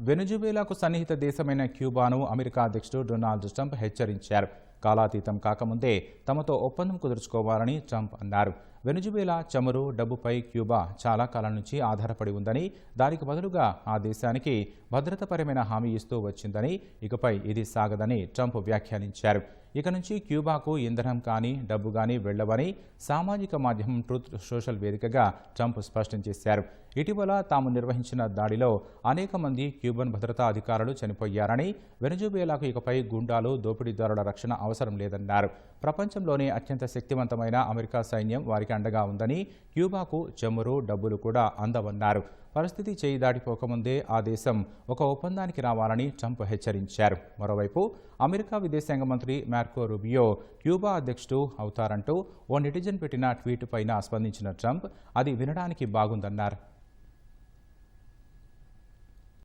వెనుజువేలాకు సన్నిహిత దేశమైన క్యూబాను అమెరికా అధ్యక్షుడు డొనాల్డ్ ట్రంప్ హెచ్చరించారు. కాలాతీతం కాకముందే తమతో ఒప్పందం కుదుర్చుకోవాలని ట్రంప్ అన్నారు. వెనుజువేలా చమురు డబ్బుపై క్యూబా చాలా కాలం నుంచి ఆధారపడి ఉందని దానికి బదులుగా ఆ దేశానికి భద్రతాపరమైన హామీ ఇస్తూ వచ్చిందని ఇకపై ఇది సాగదని ట్రంప్ వ్యాఖ్యానించారు. ఇక నుంచి క్యూబాకు ఇంధనం కానీ డబ్బు కానీ వెళ్ళవని సామాజిక మాధ్యమం ట్రూత్ సోషల్ వేదికగా ట్రంప్ స్పష్టం చేశారు. ఇటీవల తాము నిర్వహించిన దాడిలో అనేక మంది క్యూబన్ భద్రతా అధికారులు చనిపోయారని వెనుజుబేలాకు ఇకపై గుండాలు దోపిడీదారుల రక్షణ అవసరం లేదన్నారు. ప్రపంచంలోనే అత్యంత శక్తివంతమైన అమెరికా సైన్యం వారికి అండగా ఉందని క్యూబాకు చమురు డబ్బులు కూడా అందవన్నారు. పరిస్థితి చేయి దాటిపోకముందే ఆ దేశం ఒక ఒప్పందానికి రావాలని ట్రంప్ హెచ్చరించారు. మరోవైపు అమెరికా విదేశాంగ మంత్రి మార్కో రూబియో క్యూబా అధ్యక్షుడు అవుతారంటూ ఓ నెటిజన్ పెట్టిన ట్వీట్ పైన స్పందించిన ట్రంప్ అది వినడానికి బాగుందన్నారు.